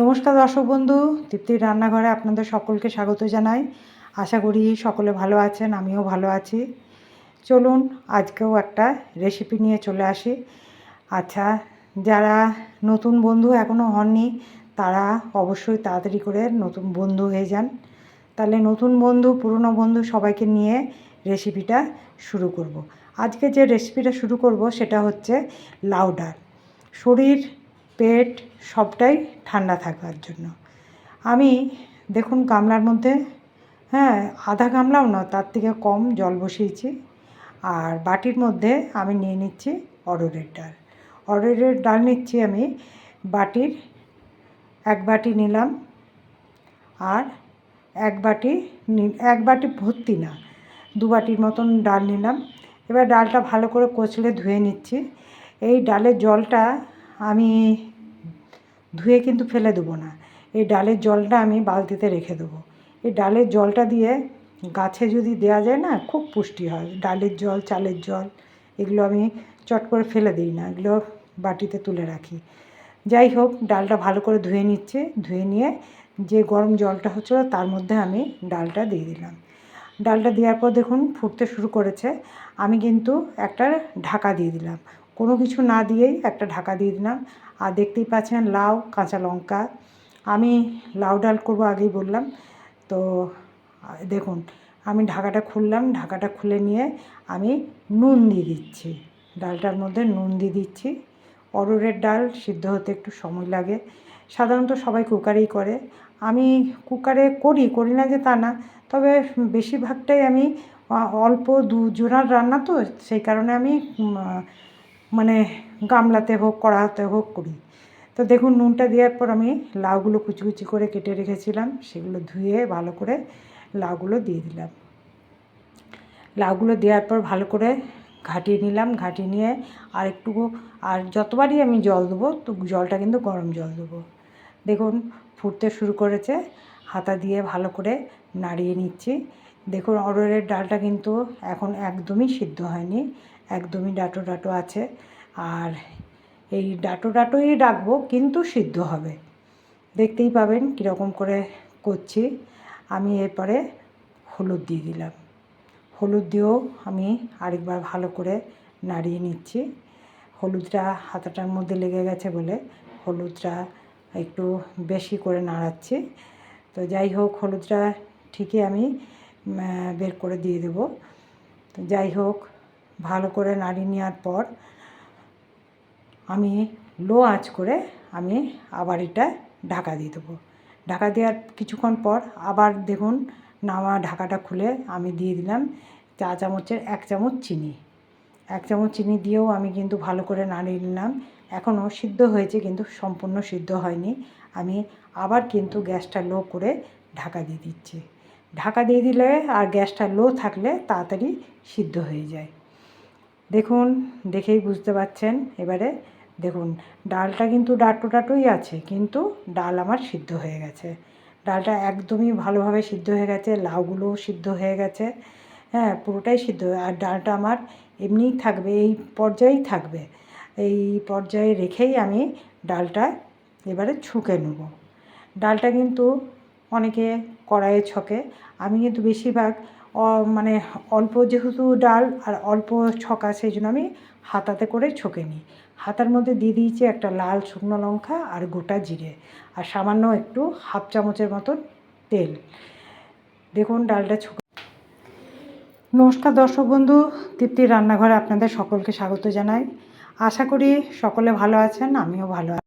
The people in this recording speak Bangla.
নমস্কার দর্শক বন্ধু তৃপ্তির রান্নাঘরে আপনাদের সকলকে স্বাগত জানাই। আশা করি সকলে ভালো আছেন, আমিও ভালো আছি। চলুন আজকেও একটা রেসিপি নিয়ে চলে আসি। আচ্ছা যারা নতুন বন্ধু এখনও হননি, তারা অবশ্যই তাড়াতাড়ি করে নতুন বন্ধু হয়ে যান। তাহলে নতুন বন্ধু, পুরনো বন্ধু সবাইকে নিয়ে রেসিপিটা শুরু করব। আজকে যে রেসিপিটা শুরু করব, সেটা হচ্ছে লাউ ডাল। শরীর পেট সবটাই ঠান্ডা থাকার জন্য। আমি, দেখুন গামলার মধ্যে হ্যাঁ আধা গামলাও না, তার থেকে কম জল বসিয়েছি। আর বাটির মধ্যে আমি নিয়ে নিচ্ছি অরড়ের ডাল। অরড়ের ডাল নিচ্ছি আমি, বাটির এক বাটি নিলাম। আর এক বাটি এক বাটি ভর্তি না, দু বাটির মতন ডাল নিলাম। এবার ডালটা ভালো করে কচলে ধুয়ে নিচ্ছি। এই ডালের জলটা আমি ধুয়ে কিন্তু ফেলে দেবো না। এই ডালের জলটা আমি বালতিতে রেখে দেবো। এই ডালের জলটা দিয়ে গাছে যদি দেওয়া যায় না, খুব পুষ্টি হয়। ডালের জল, চালের জল, এগুলো আমি চট করে ফেলে দিই না, এগুলো বাটিতে তুলে রাখি। যাই হোক, ডালটা ভালো করে ধুয়ে নিচ্ছে। ধুয়ে নিয়ে যে গরম জলটা হচ্ছিল, তার মধ্যে আমি ডালটা দিয়ে দিলাম। ডালটা দেওয়ার পর দেখুন, ফুটতে শুরু করেছে। আমি কিন্তু একটা ঢাকা দিয়ে দিলাম। কোনো কিছু না দিয়েই একটা ঢাকা দিয়ে দিলাম। আর দেখতেই পাচ্ছেন লাউ, কাঁচা লঙ্কা। আমি লাউ ডাল করব আগেই বললাম। তো, দেখুন, আমি ঢাকাটা খুললাম। ঢাকাটা খুলে নিয়ে আমি নুন দিয়ে দিচ্ছি। ডালটার মধ্যে নুন দিয়ে দিচ্ছি। অরড়ের ডাল সিদ্ধ হতে একটু সময় লাগে। সাধারণত সবাই কুকারেই করে। আমি কুকারে করি করি না যে তা না। তবে বেশিরভাগটাই আমি অল্প দুজনার রান্না তো, সেই কারণে আমি মানে গামলাতে হোক, কড়াতে হোক করি। তো দেখুন, নুনটা দেওয়ার পর আমি লাউগুলো কুচি কুচি করে কেটে রেখেছিলাম। সেগুলো ধুয়ে ভালো করে লাউগুলো দিয়ে দিলাম। লাউগুলো দেওয়ার পর ভালো করে ঘাটিয়ে নিলাম। ঘাটিয়ে নিয়ে আর একটু আর যতবারই আমি জল দেবো, তো জলটা কিন্তু গরম জল দেবো। দেখুন, ফুটতে শুরু করেছে। হাতা দিয়ে ভালো করে নাড়িয়ে নিচ্ছি। দেখুন অরড়ের ডালটা কিন্তু এখন একদমই সিদ্ধ হয়নি, একদমই ডাটো ডাটো আছে। আর এই ডাটো ডাটোই ডাকবো, কিন্তু সিদ্ধ হবে। দেখতেই পাবেন কীরকম করে করছি। আমি এরপরে হলুদ দিয়ে দিলাম। হলুদ দিয়েও আমি আরেকবার ভালো করে নাড়িয়ে নিচ্ছি। হলুদটা হাতাটার মধ্যে লেগে গেছে বলে হলুদটা একটু বেশি করে নাড়াচ্ছি। তো যাই হোক, হলুদটা ঠিকই আমি বের করে দিয়ে দেবো। তো যাই হোক, ভালো করে নাড়িয়ে নেওয়ার পর আমি লো আঁচ করে আমি আবার এটা ঢাকা দিয়ে দেবো। ঢাকা দেওয়ার কিছুক্ষণ পর আবার দেখুন নামা ঢাকাটা খুলে আমি দিয়ে দিলাম চা চামচের এক চামচ চিনি। এক চামচ চিনি দিয়েও আমি কিন্তু ভালো করে নাড়িয়ে নিলাম। এখনও সিদ্ধ হয়েছে কিন্তু সম্পূর্ণ সিদ্ধ হয়নি। আমি আবার কিন্তু গ্যাসটা লো করে ঢাকা দিয়ে দিচ্ছি। ঢাকা দিয়ে দিলে আর গ্যাসটা লো থাকলে তাড়াতাড়ি সিদ্ধ হয়ে যায়। দেখুন, দেখেই বুঝতে পারছেন এবারে দেখুন, ডালটা কিন্তু ডাটো ডাটোই আছে, কিন্তু ডাল আমার সিদ্ধ হয়ে গেছে। ডালটা একদমই ভালোভাবে সিদ্ধ হয়ে গেছে, লাউগুলোও সিদ্ধ হয়ে গেছে। হ্যাঁ পুরোটাই সিদ্ধ আর ডালটা আমার এমনিই থাকবে, এই পর্যায়েই থাকবে। এই পর্যায়ে রেখেই আমি ডালটা এবারে ছুঁকে নেব। ডালটা কিন্তু অনেকে কড়াইয়ে ছকে। আমি কিন্তু বেশিরভাগ মানে অল্প যেহেতু ডাল আর অল্প ছকা, সেই জন্য আমি হাতাতে করে ছকে নিই। হাতার মধ্যে দিয়ে দিয়েছি একটা লাল শুকনো লঙ্কা আর গোটা জিরে আর সামান্য একটু হাফ চামচের মতো তেল। দেখুন ডালটা ছুকে নমস্কার দর্শক বন্ধু তৃপ্তির রান্নাঘরে আপনাদের সকলকে স্বাগত জানাই। আশা করি সকলে ভালো আছেন, আমিও ভালো আছি।